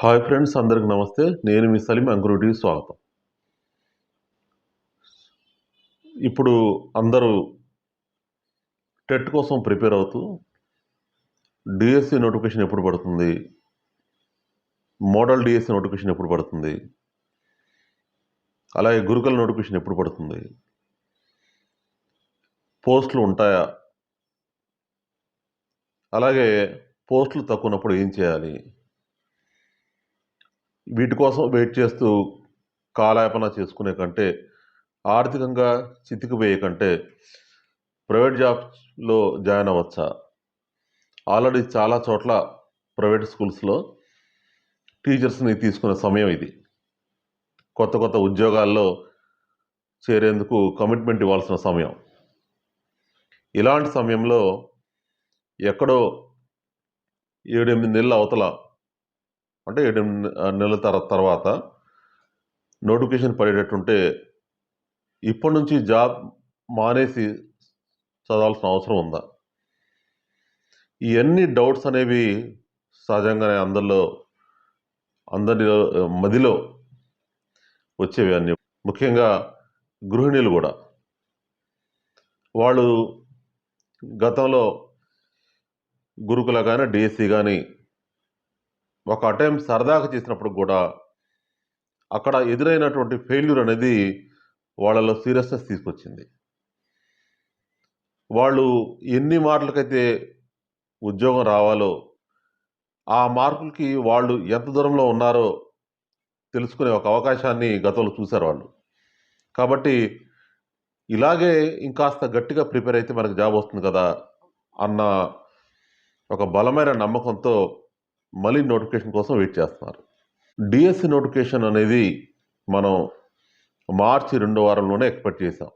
Hi friends అందరికి నమస్తే. నేను మీ సలీం అంకురుటి స్వాగతం. ఇప్పుడు అందరూ టెట్ కోసం ప్రిపేర్ అవుతూ డిఎస్సి నోటిఫికేషన్ ఎప్పుడు పడుతుంది? మోడల్ డిఎస్సి నోటిఫికేషన్ ఎప్పుడు పడుతుంది? అలాగే గురుకుల నోటిఫికేషన్ ఎప్పుడు పడుతుంది? పోస్టులు ఉంటాయా? అలాగే పోస్టులు తక్కువ ఉన్నప్పుడు ఏం చేయాలి? వీటి కోసం వెయిట్ చేస్తూ కాలయాపన చేసుకునే కంటే ఆర్థికంగా చితికిపోయే కంటే ప్రైవేట్ జాబ్స్లో జాయిన్ అవ్వచ్చా? ఆల్రెడీ చాలా చోట్ల ప్రైవేట్ స్కూల్స్లో టీచర్స్ని తీసుకునే సమయం ఇది. కొత్త కొత్త ఉద్యోగాల్లో చేరేందుకు కమిట్మెంట్ ఇవ్వాల్సిన సమయం. ఇలాంటి సమయంలో ఎక్కడో ఏడెనిమిది నెలల అవతల అంటే ఏడు నెలల తర్వాత తర్వాత నోటిఫికేషన్ పడేటట్టుంటే ఇప్పటి నుంచి జాబ్ మానేసి చదవాల్సిన అవసరం ఉందా? ఇవన్నీ డౌట్స్ అనేవి సహజంగానే అందరిలో అందరిలో మదిలో వచ్చేవి అన్ని. ముఖ్యంగా గృహిణీలు కూడా. వాళ్ళు గతంలో గురుకుల కానీ డిఎస్సి కానీ ఒక అటెంప్ట్ సరదాగా చేసినప్పుడు కూడా అక్కడ ఎదురైనటువంటి ఫెయిల్యూర్ అనేది వాళ్ళలో సీరియస్నెస్ తీసుకొచ్చింది. వాళ్ళు ఎన్ని మార్కులకైతే ఉద్యోగం రావాలో ఆ మార్కులకి వాళ్ళు ఎంత దూరంలో ఉన్నారో తెలుసుకునే ఒక అవకాశాన్ని గతంలో చూశారు వాళ్ళు. కాబట్టి ఇలాగే ఇంకాస్త గట్టిగా ప్రిపేర్ అయితే మనకు జాబ్ వస్తుంది కదా అన్న ఒక బలమైన నమ్మకంతో మళ్ళీ నోటిఫికేషన్ కోసం వెయిట్ చేస్తున్నారు. డిఎస్సి నోటిఫికేషన్ అనేది మనం మార్చి రెండో వారంలోనే ఎక్స్పెక్ట్ చేసాం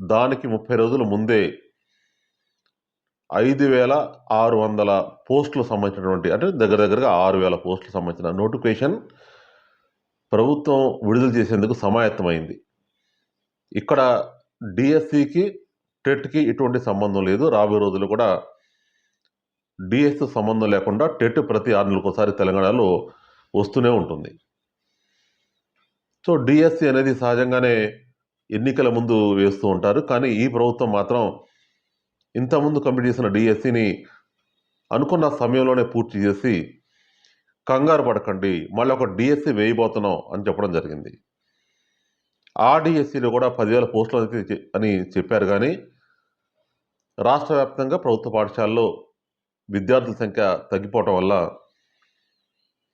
దానికి ముప్పై రోజుల ముందే ఐదు వేల ఆరు వందల పోస్టులకు సంబంధించినటువంటి అంటే దగ్గర దగ్గరగా ఆరు వేల పోస్టులకు సంబంధించిన నోటిఫికేషన్ ప్రభుత్వం విడుదల చేసేందుకు సమాయత్తమైంది. ఇక్కడ డిఎస్సికి టెట్కి ఎటువంటి సంబంధం లేదు. రాబోయే రోజులు కూడా డిఎస్ సంబంధం లేకుండా టెట్ ప్రతి ఆరు నెలలకు ఒకసారి తెలంగాణలో వస్తూనే ఉంటుంది. సో డిఎస్సి అనేది సహజంగానే ఎన్నికల ముందు వేస్తూ ఉంటారు. కానీ ఈ ప్రభుత్వం మాత్రం ఇంతకుముందు కంప్లీట్ చేసిన డిఎస్సిని అనుకున్న సమయంలోనే పూర్తి చేసి కంగారు పడకండి మళ్ళీ ఒక డిఎస్సి వేయబోతున్నాం అని చెప్పడం జరిగింది. ఆ డిఎస్సిలో కూడా పదివేల పోస్టులు అనేది అని చెప్పారు. కానీ రాష్ట్ర వ్యాప్తంగా ప్రభుత్వ పాఠశాలలో విద్యార్థుల సంఖ్య తగ్గిపోవటం వల్ల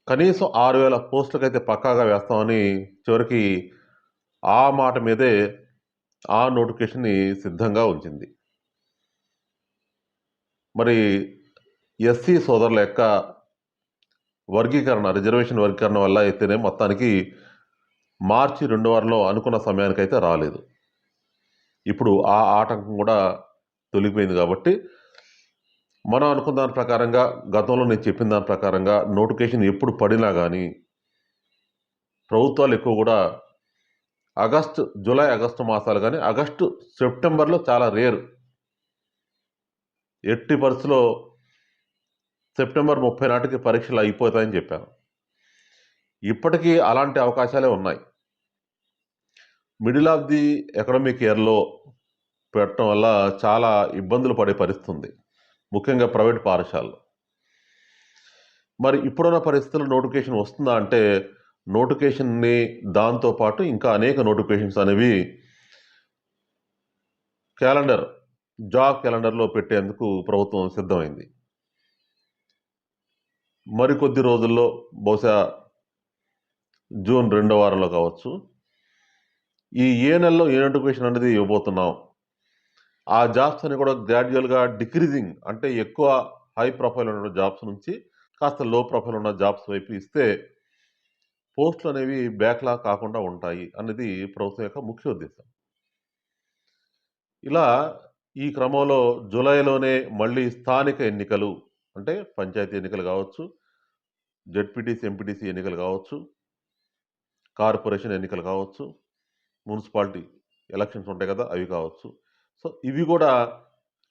కనీసం ఆరు వేల పోస్టులకైతే పక్కాగా వేస్తామని చివరికి ఆ మాట మీదే ఆ నోటిఫికేషన్ని సిద్ధంగా ఉంచింది. మరి ఎస్సీ సోదరుల యొక్క వర్గీకరణ రిజర్వేషన్ వర్గీకరణ వల్ల అయితేనే మొత్తానికి మార్చి రెండు వారంలో అనుకున్న సమయానికైతే రాలేదు. ఇప్పుడు ఆ ఆటంకం కూడా తొలిగిపోయింది కాబట్టి మనం అనుకున్న దాని ప్రకారంగా గతంలో నేను చెప్పిన దాని ప్రకారంగా నోటిఫికేషన్ ఎప్పుడు పడినా కానీ ప్రభుత్వాలు ఎక్కువ కూడా ఆగస్టు జూలై ఆగస్టు మాసాలు కానీ ఆగస్టు సెప్టెంబర్లో చాలా రేర్. ఎట్టి పరిస్థితిలో సెప్టెంబర్ ముప్పై నాటికి పరీక్షలు అయిపోతాయని చెప్పాను. ఇప్పటికీ అలాంటి అవకాశాలే ఉన్నాయి. మిడిల్ ఆఫ్ ది ఎకడమిక్ ఇయర్లో పెట్టడం వల్ల చాలా ఇబ్బందులు పడే పరిస్థితి ఉంది. ముఖ్యంగా ప్రైవేట్ పాఠశాలలు. మరి ఇప్పుడున్న పరిస్థితుల్లో నోటిఫికేషన్ వస్తుందా అంటే నోటిఫికేషన్ని దాంతోపాటు ఇంకా అనేక నోటిఫికేషన్స్ అనేవి క్యాలెండర్ జాబ్ క్యాలెండర్లో పెట్టేందుకు ప్రభుత్వం సిద్ధమైంది. మరికొద్ది రోజుల్లో బహుశా జూన్ రెండో వారంలో కావచ్చు ఈ ఏ నెలలో ఏ నోటిఫికేషన్ అనేది ఇవ్వబోతున్నాం ఆ జాబ్స్ అని కూడా గ్రాడ్యువల్గా డిక్రీజింగ్ అంటే ఎక్కువ హై ప్రొఫైల్ ఉన్న జాబ్స్ నుంచి కాస్త లో ప్రొఫైల్ ఉన్న జాబ్స్ వైపు ఇస్తే పోస్టులు అనేవి బ్యాక్లా కాకుండా ఉంటాయి అనేది ప్రభుత్వం యొక్క ముఖ్య ఉద్దేశం. ఇలా ఈ క్రమంలో జూలైలోనే మళ్ళీ స్థానిక ఎన్నికలు అంటే పంచాయతీ ఎన్నికలు కావచ్చు జడ్పీటీసీ ఎంపీటీసీ ఎన్నికలు కావచ్చు కార్పొరేషన్ ఎన్నికలు కావచ్చు మున్సిపాలిటీ ఎలక్షన్స్ ఉంటాయి కదా అవి కావచ్చు. సో ఇవి కూడా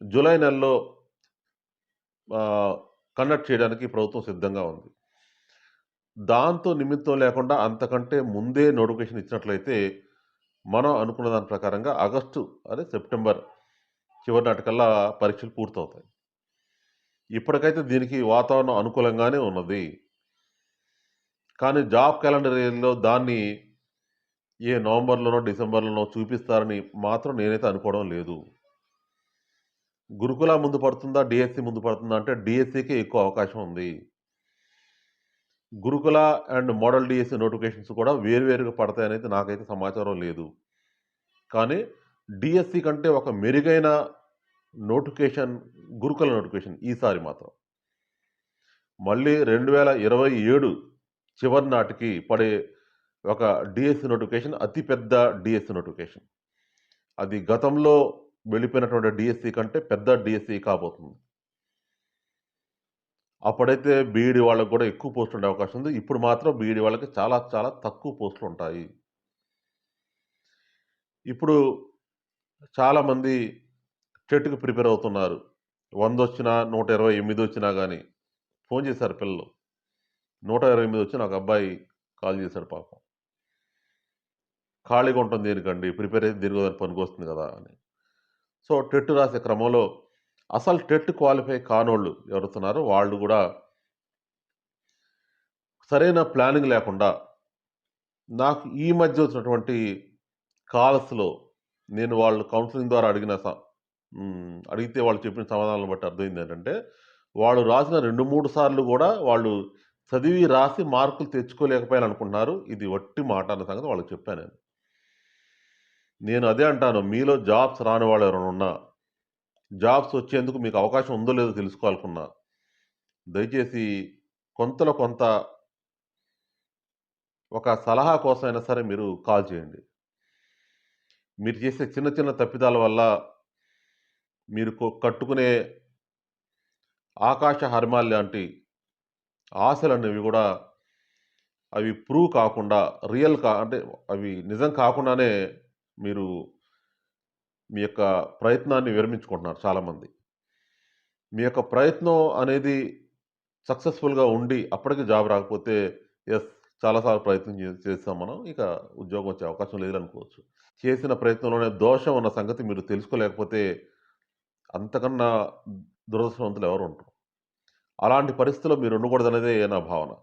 జూలై నెలలో కండక్ట్ చేయడానికి ప్రభుత్వం సిద్ధంగా ఉంది. దాంతో నిమిత్తం లేకుండా అంతకంటే ముందే నోటిఫికేషన్ ఇచ్చినట్లయితే మనం అనుకున్న దాని ప్రకారంగా ఆగస్టు అదే సెప్టెంబర్ చివరి నాటికల్లా పరీక్షలు పూర్తవుతాయి. ఇప్పటికైతే దీనికి వాతావరణం అనుకూలంగానే ఉన్నది. కానీ జాబ్ క్యాలెండర్ ఏరియాలో దాన్ని ఏ నవంబర్లోనో డిసెంబర్లోనో చూపిస్తారని మాత్రం నేనైతే అనుకోవడం లేదు. గురుకుల ముందు పడుతుందా డిఎస్సి ముందు పడుతుందా అంటే డిఎస్సికే ఎక్కువ అవకాశం ఉంది. గురుకుల అండ్ మోడల్ డిఎస్సి నోటిఫికేషన్స్ కూడా వేరువేరుగా పడతాయనేది నాకైతే సమాచారం లేదు. కానీ డిఎస్సి కంటే ఒక మెరుగైన నోటిఫికేషన్ గురుకుల నోటిఫికేషన్ ఈసారి మాత్రం. మళ్ళీ రెండు వేల ఇరవై ఏడు చివరి నాటికి పడే ఒక డిఎస్సి నోటిఫికేషన్ అతిపెద్ద డిఎస్సి నోటిఫికేషన్ అది గతంలో వెళ్ళిపోయినటువంటి డిఎస్సి కంటే పెద్ద డిఎస్సి కాబోతుంది. అప్పుడైతే బీఈడి వాళ్ళకి కూడా ఎక్కువ పోస్టులు ఉండే అవకాశం ఉంది. ఇప్పుడు మాత్రం బీఈడి వాళ్ళకి చాలా చాలా తక్కువ పోస్టులు ఉంటాయి. ఇప్పుడు చాలామంది టెట్కి ప్రిపేర్ అవుతున్నారు. వంద వచ్చినా నూట ఇరవై ఎనిమిది వచ్చినా కానీ ఫోన్ చేశారు పిల్లలు. నూట ఇరవై ఎనిమిది వచ్చిన ఒక అబ్బాయి కాల్ చేశాడు పాపం. ఖాళీగా ఉంటుంది దీనికండి ప్రిపేర్ అయితే దీనికి పనికి వస్తుంది కదా అని. సో టెట్ రాసే క్రమంలో అసలు టెట్ క్వాలిఫై కానోళ్ళు ఎవరుతున్నారో వాళ్ళు కూడా సరైన ప్లానింగ్ లేకుండా నాకు ఈ మధ్య వచ్చినటువంటి కాల్స్లో నేను వాళ్ళు కౌన్సిలింగ్ ద్వారా అడిగిన స- అడిగితే వాళ్ళు చెప్పిన సమాధానాలను బట్టి అర్థమైంది ఏంటంటే వాళ్ళు రాసిన రెండు మూడు సార్లు కూడా వాళ్ళు చదివి రాసి మార్కులు తెచ్చుకోలేకపోయాను అనుకుంటున్నారు ఇది వట్టి మాట అన్న సంగతి వాళ్ళకి చెప్పాను నేను. నేను అదే అంటాను మీలో జాబ్స్ రాని వాళ్ళు ఎవరైనా ఉన్నా జాబ్స్ వచ్చేందుకు మీకు అవకాశం ఉందో లేదో తెలుసుకోవాలనుకున్నా దయచేసి కొంతలో కొంత ఒక సలహా కోసం అయినా సరే మీరు కాల్ చేయండి. మీరు చేసే చిన్న చిన్న తప్పిదాల వల్ల మీరు కట్టుకునే ఆకాశ హర్మాల్ లాంటి ఆశలు అనేవి కూడా అవి ప్రూవ్ కాకుండా రియల్ కా అంటే అవి నిజం కాకుండానే మీరు మీ యొక్క ప్రయత్నాన్ని విరమించుకుంటున్నారు చాలామంది. మీ యొక్క ప్రయత్నం అనేది సక్సెస్ఫుల్గా ఉండి అప్పటికి జాబ్ రాకపోతే ఎస్ చాలాసార్లు ప్రయత్నం చేస్తాం మనం. ఇక ఉద్యోగం వచ్చే అవకాశం లేదు అనుకోవచ్చు చేసిన ప్రయత్నంలోనే దోషం ఉన్న సంగతి మీరు తెలుసుకోలేకపోతే అంతకన్నా దురదృష్టవంతులు ఎవరు ఉంటారు అలాంటి పరిస్థితుల్లో మీరు ఉండకూడదనేదే నా భావన.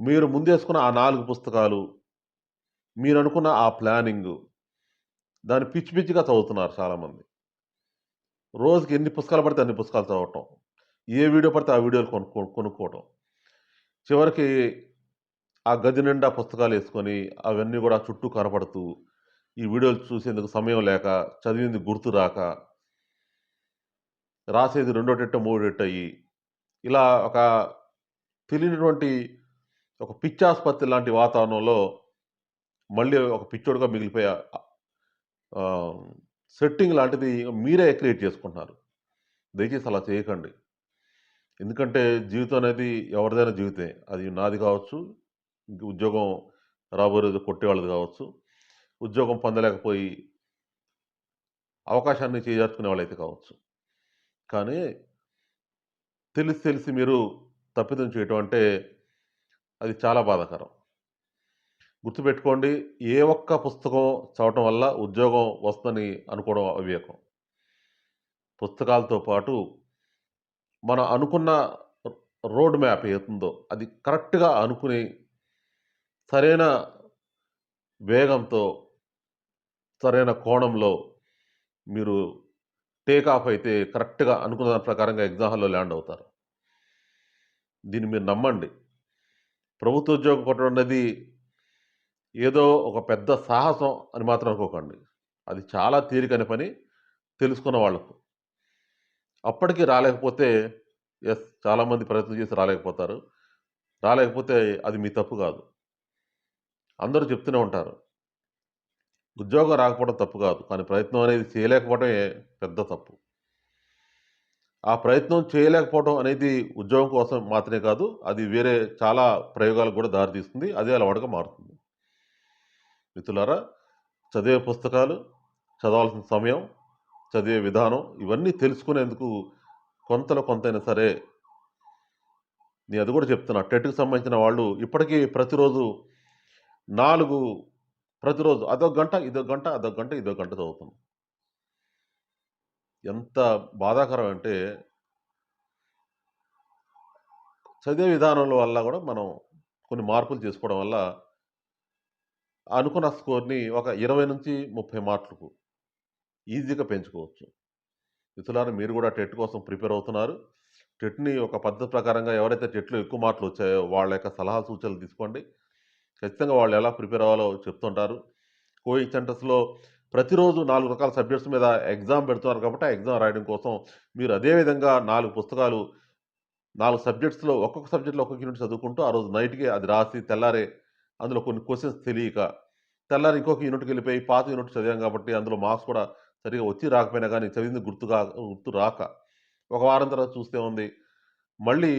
మీరు ముందేసుకున్న ఆ నాలుగు పుస్తకాలు మీరు అనుకున్న ఆ ప్లానింగ్. దాన్ని పిచ్చి పిచ్చిగా చదువుతున్నారు చాలామంది. రోజుకి ఎన్ని పుస్తకాలు పడితే అన్ని పుస్తకాలు చదవటం. ఏ వీడియో పడితే ఆ వీడియోలు కొనుక్కో కొనుక్కోవటం. చివరికి ఆ గది నిండా పుస్తకాలు వేసుకొని అవన్నీ కూడా చుట్టూ కనపడుతూ ఈ వీడియోలు చూసేందుకు సమయం లేక చదివింది గుర్తు రాక రాసేది రెండో టెట్ట మూడో టెట్ అయ్యి ఇలా ఒక తెలియనటువంటి ఒక పిచ్చాసుపత్రి లాంటి వాతావరణంలో మళ్ళీ ఒక పిచ్చోడుగా మిగిలిపోయే సెట్టింగ్ లాంటిది మీరే క్రియేట్ చేసుకుంటున్నారు. దయచేసి అలా చేయకండి. ఎందుకంటే జీవితం అనేది ఎవరిదైనా జీవితే అది నాది కావచ్చు ఇంక ఉద్యోగం రాబోయే రోజు కొట్టేవాళ్ళది కావచ్చు ఉద్యోగం పొందలేకపోయి అవకాశాన్ని చేజార్చుకునే వాళ్ళైతే కావచ్చు. కానీ తెలిసి తెలిసి మీరు తప్పిదం చేయటం అంటే అది చాలా బాధాకరం. గుర్తుపెట్టుకోండి ఏ ఒక్క పుస్తకం చదవటం వల్ల ఉద్యోగం వస్తుందని అనుకోవడం అవివేకం. పుస్తకాలతో పాటు మనం అనుకున్న రోడ్ మ్యాప్ ఏతుందో అది కరెక్ట్గా అనుకుని సరైన వేగంతో సరైన కోణంలో మీరు టేక్ ఆఫ్ అయితే కరెక్ట్గా అనుకున్న దాని ప్రకారంగా ఎగ్జామ్ హాల్లో ల్యాండ్ అవుతారు. దీన్ని మీరు నమ్మండి. ప్రభుత్వ ఉద్యోగం కొట్టడం అనేది ఏదో ఒక పెద్ద సాహసం అని మాత్రం అనుకోకండి. అది చాలా తేలికైన పని తెలుసుకున్న వాళ్ళకు. అప్పటికి రాలేకపోతే ఎస్ చాలామంది ప్రయత్నం చేసి రాలేకపోతారు. రాలేకపోతే అది మీ తప్పు కాదు. అందరూ చెప్తూనే ఉంటారు. ఉద్యోగం రాకపోవడం తప్పు కాదు. కానీ ప్రయత్నం అనేది చేయలేకపోవడమే పెద్ద తప్పు. ఆ ప్రయత్నం చేయలేకపోవడం అనేది ఉద్యోగం కోసం మాత్రమే కాదు అది వేరే చాలా ప్రయోగాలకు కూడా దారితీస్తుంది. అదే అలవాటుగా మారుతుంది. మిత్రులారా చదివే పుస్తకాలు చదవాల్సిన సమయం చదివే విధానం ఇవన్నీ తెలుసుకునేందుకు కొంతలో కొంతైనా సరే నేను అది కూడా చెప్తున్నా. టెట్కి సంబంధించిన వాళ్ళు ఇప్పటికీ ప్రతిరోజు నాలుగు ప్రతిరోజు అదొక గంట ఇదో గంట అదొక గంట ఇదొక గంట చదువుతున్నాం ఎంత బాధాకరం అంటే చదివే విధానంలో వల్ల కూడా మనం కొన్ని మార్పులు చేసుకోవడం వల్ల అనుకున్న స్కోర్ని ఒక ఇరవై నుంచి ముప్పై మార్కులకు ఈజీగా పెంచుకోవచ్చు. మిత్రులారా మీరు కూడా టెట్ కోసం ప్రిపేర్ అవుతున్నారు. టెట్ని ఒక పద్ధతి ప్రకారంగా ఎవరైతే టెట్లో ఎక్కువ మార్కులు వచ్చాయో వాళ్ళ యొక్క సలహా సూచనలు తీసుకోండి. ఖచ్చితంగా వాళ్ళు ఎలా ప్రిపేర్ అవ్వాలో చెప్తుంటారు. కోయింగ్ సెంటర్స్లో ప్రతిరోజు నాలుగు రకాల సబ్జెక్ట్స్ మీద ఎగ్జామ్ పెడుతున్నారు కాబట్టి ఆ ఎగ్జామ్ రాయడం కోసం మీరు అదే విధంగా నాలుగు పుస్తకాలు నాలుగు సబ్జెక్ట్స్లో ఒక్కొక్క సబ్జెక్ట్లో ఒక్కొక్క యూనిట్ చదువుకుంటూ ఆ రోజు నైట్కి అది రాసి తెల్లారే అందులో కొన్ని క్వశ్చన్స్ తెలియక తెల్లారి ఇంకొక యూనిట్కి వెళ్ళిపోయి పాత యూనిట్ చదివాం కాబట్టి అందులో మార్క్స్ కూడా సరిగా వచ్చి రాకపోయినా కానీ చదివింది గుర్తుగా గుర్తు రాక ఒక వారం తర్వాత చూస్తే ఉంది మళ్ళీ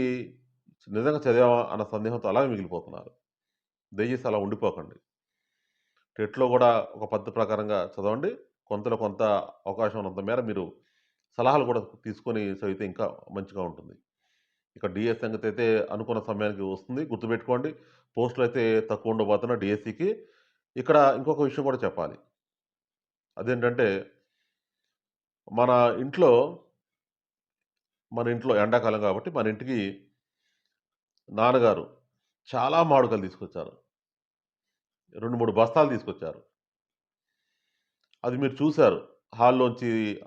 నిజంగా చదివామా అన్న సందేహంతో అలాగే మిగిలిపోతున్నారు. దయచేసి అలా ఉండిపోకండి. టెట్లో కూడా ఒక పద్ధతి ప్రకారంగా చదవండి. కొంతలో కొంత అవకాశం ఉన్నంత మేర మీరు సలహాలు కూడా తీసుకొని చదివితే ఇంకా మంచిగా ఉంటుంది. ఇక డిఎస్ సంగతి అయితే అనుకున్న సమయానికి వస్తుంది. గుర్తుపెట్టుకోండి. పోస్టులు అయితే తక్కువ ఉండబోతున్న డిఎస్సికి ఇక్కడ ఇంకొక విషయం కూడా చెప్పాలి. అదేంటంటే మన ఇంట్లో మన ఇంట్లో ఎండాకాలం కాబట్టి మన ఇంటికి నాన్నగారు చాలా మామిడికాయలు తీసుకొచ్చారు. రెండు మూడు బస్తాలు తీసుకొచ్చారు. అది మీరు చూశారు. హాల్లోంచి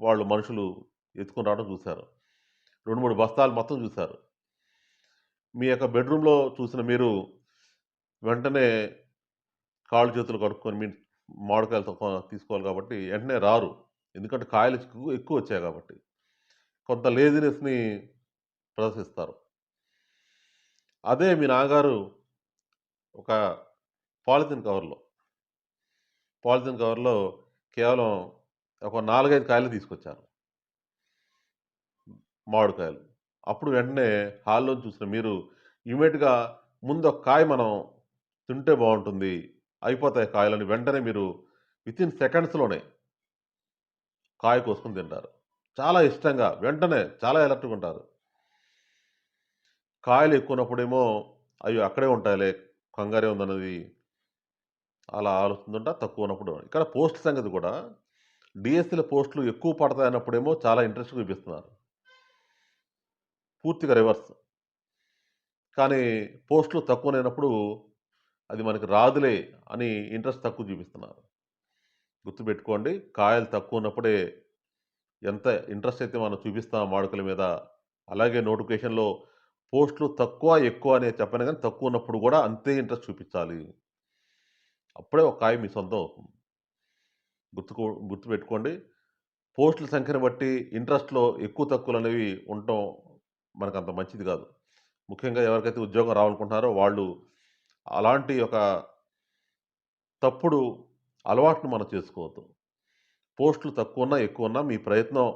వాళ్ళు మనుషులు ఎత్తుకుని రావడం చూశారు. రెండు మూడు బస్తాలు మొత్తం చూశారు. మీ యొక్క బెడ్రూమ్లో చూసిన మీరు వెంటనే కాళ్ళు చేతులు కడుక్కొని మీ మామిడికాయలు తీసుకోవాలి కాబట్టి వెంటనే రారు. ఎందుకంటే కాయలు ఎక్కువ ఎక్కువ వచ్చాయి కాబట్టి. కొంత లేజినెస్ని ప్రదర్శిస్తారు. అదే మీ నాన్నగారు ఒక పాలిథిన్ కవర్లో పాలిథిన్ కవర్లో కేవలం ఒక నాలుగైదు కాయలు తీసుకొచ్చారు. మామిడికాయలు. అప్పుడు వెంటనే హాల్లో చూసిన మీరు ఇమీడియట్గా ముందు ఒక కాయ మనం తింటే బాగుంటుంది అయిపోతాయి కాయలని వెంటనే మీరు విత్ ఇన్ సెకండ్స్లోనే కాయ కోసుకొని తింటారు. చాలా ఇష్టంగా వెంటనే చాలా ఎలర్ట్గా ఉంటారు. కాయలు ఎక్కువనప్పుడేమో అవి అక్కడే ఉంటాయిలే కంగారే ఉందన్నది అలా ఆలోచిస్తుంట తక్కువ ఉన్నప్పుడు ఇక్కడ పోస్ట్ సంగతి కూడా డిఎస్సీల పోస్టులు ఎక్కువ పడతాయి అన్నప్పుడేమో చాలా ఇంట్రెస్ట్ చూపిస్తున్నారు. పూర్తిగా రివర్స్. కానీ పోస్టులు తక్కువనైనప్పుడు అది మనకి రాదులే అని ఇంట్రెస్ట్ తక్కువ చూపిస్తున్నారు. గుర్తుపెట్టుకోండి కాయలు తక్కువ ఉన్నప్పుడే ఎంత ఇంట్రెస్ట్ అయితే మనం చూపిస్తాం వాడుకల మీద అలాగే నోటిఫికేషన్లో పోస్టులు తక్కువ ఎక్కువ అనే చెప్పను కానీ తక్కువ ఉన్నప్పుడు కూడా అంతే ఇంట్రెస్ట్ చూపించాలి. అప్పుడే ఒక కాయ మీ సొంతం అవుతుంది. గుర్తుకు గుర్తుపెట్టుకోండి పోస్టుల సంఖ్యను బట్టి ఇంట్రెస్ట్లో ఎక్కువ తక్కువలు అనేవి ఉండటం మనకు అంత మంచిది కాదు. ముఖ్యంగా ఎవరికైతే ఉద్యోగం రావాలనుకుంటున్నారో వాళ్ళు అలాంటి ఒక తప్పుడు అలవాటును మనం చేసుకోవద్దు. పోస్టులు తక్కువ ఉన్నా ఎక్కువ ఉన్నా మీ ప్రయత్నం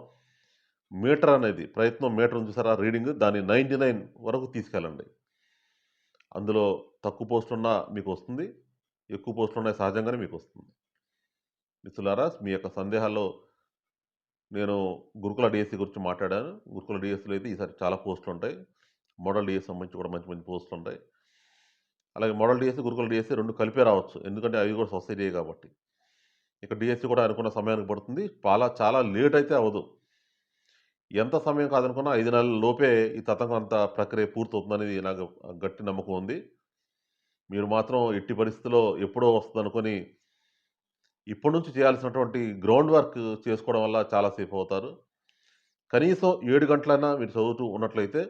మీటర్ అనేది ప్రయత్నం మీటర్ చూసారా రీడింగ్ దాన్ని నైంటీ నైన్ వరకు తీసుకెళ్ళండి. అందులో తక్కువ పోస్టులు ఉన్నా మీకు వస్తుంది ఎక్కువ పోస్టులు ఉన్నాయి సహజంగానే మీకు వస్తుంది. మిత్రులారా మీ యొక్క సందేహాల్లో నేను గురుకుల డిఎస్సి గురించి మాట్లాడాను. గురుకుల డిఎస్సిలో అయితే ఈసారి చాలా పోస్టులు ఉంటాయి. మోడల్ డిఎస్ సంబంధించి కూడా మంచి మంచి పోస్టులు ఉంటాయి. అలాగే మోడల్ డిఎస్సి గురుకుల డిఎస్సి రెండు కలిపే రావచ్చు. ఎందుకంటే అవి కూడా సొసైటీ కాబట్టి. ఇక డిఎస్సి కూడా అనుకున్న సమయానికి పడుతుంది. చాలా చాలా లేట్ అయితే అవ్వదు. ఎంత సమయం కాదనుకున్నా ఐదు నెలల లోపే ఈ తతంగం అంత ప్రక్రియ పూర్తవుతుందనేది నాకు గట్టి నమ్మకం ఉంది. మీరు మాత్రం ఎట్టి పరిస్థితిలో ఎప్పుడో వస్తుంది అనుకొని ఇప్పటి నుంచి చేయాల్సినటువంటి గ్రౌండ్ వర్క్ చేసుకోవడం వల్ల చాలాసేపు అవుతారు. కనీసం ఏడు గంటలైనా మీరు చదువుతూ ఉన్నట్లయితే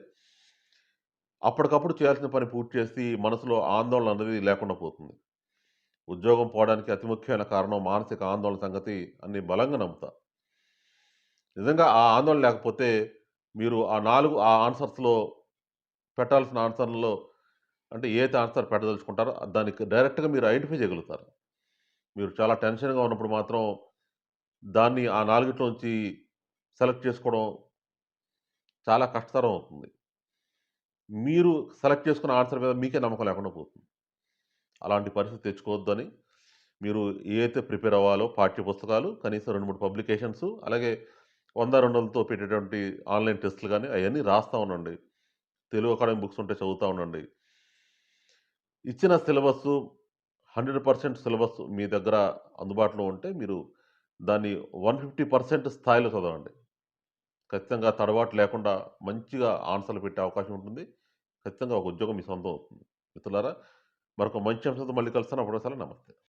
అప్పటికప్పుడు చేయాల్సిన పని పూర్తి చేసి మనసులో ఆందోళన అనేది లేకుండా పోతుంది. ఉద్యోగం పోవడానికి అతి ముఖ్యమైన కారణం మానసిక ఆందోళన సంగతి అన్ని బలంగా నమ్ముతా. నిజంగా ఆ ఆందోళన లేకపోతే మీరు ఆ నాలుగు ఆ ఆన్సర్స్లో పెట్టాల్సిన ఆన్సర్లలో అంటే ఏది ఆన్సర్ పెట్టదలుచుకుంటారో దానికి డైరెక్ట్గా మీరు ఐడెంటిఫై చేయగలుగుతారు. మీరు చాలా టెన్షన్గా ఉన్నప్పుడు మాత్రం దాన్ని ఆ నాలుగిట్లోంచి సెలెక్ట్ చేసుకోవడం చాలా కష్టతరం అవుతుంది. మీరు సెలెక్ట్ చేసుకున్న ఆన్సర్ మీద మీకే నమ్మకం లేకుండా పోతుంది. అలాంటి పరిస్థితి తెచ్చుకోవద్దని మీరు ఏదైతే ప్రిపేర్ అవ్వాలో పాఠ్య పుస్తకాలు కనీసం రెండు మూడు పబ్లికేషన్స్ అలాగే వంద రెండు వందలతో పెట్టేటువంటి ఆన్లైన్ టెస్టులు కానీ అవన్నీ రాస్తూ ఉండండి. తెలుగు అకాడమీ బుక్స్ ఉంటే చదువుతూ ఉండండి. ఇచ్చిన సిలబస్ హండ్రెడ్ పర్సెంట్ సిలబస్ మీ దగ్గర అందుబాటులో ఉంటే మీరు దాన్ని వన్ ఫిఫ్టీ పర్సెంట్ స్థాయిలో చదవండి. ఖచ్చితంగా తడబాటు లేకుండా మంచిగా ఆన్సర్లు పెట్టే అవకాశం ఉంటుంది. ఖచ్చితంగా ఒక ఉద్యోగం మీ సొంతం అవుతుంది. మిత్రులారా మరొక మంచి అంశంతో మళ్ళీ కలుస్తాను. అప్పుడు నమస్తే.